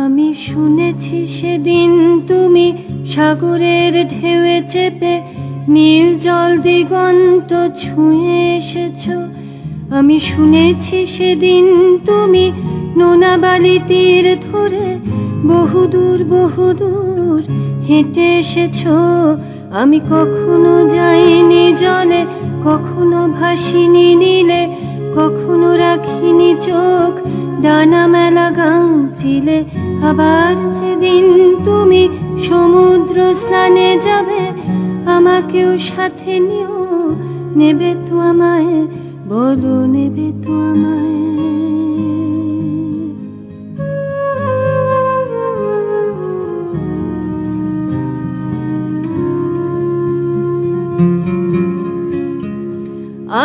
আমি শুনেছি সেদিন তুমি সাগরের ঢেউয়ে চেপে নীল জল দিগন্ত ছুঁয়ে এসেছ। আমি শুনেছি সেদিন তুমি নোনা বালি তীর ধরে বহুদূর বহুদূর হেঁটে এসেছ। আমি কখনো যাইনি জলে, কখনো ভাসিনি নীলে, কখনো রাখিনি চোখ। ডানা মেলা গাং চিলে আবার যেদিন তুমি সমুদ্র স্নানে যাবে আমাকেও সাথে নিও, নেবে তো আমায়, বলো নেবে তো আমায়।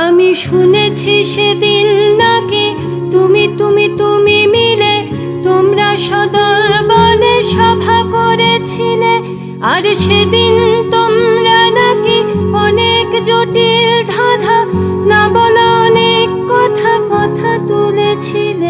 আমি শুনেছি সেদিন নাকি তুমি তুমি তুমি মিলে তোমরা সদল বলে সভা করেছিলে। আর সেদিন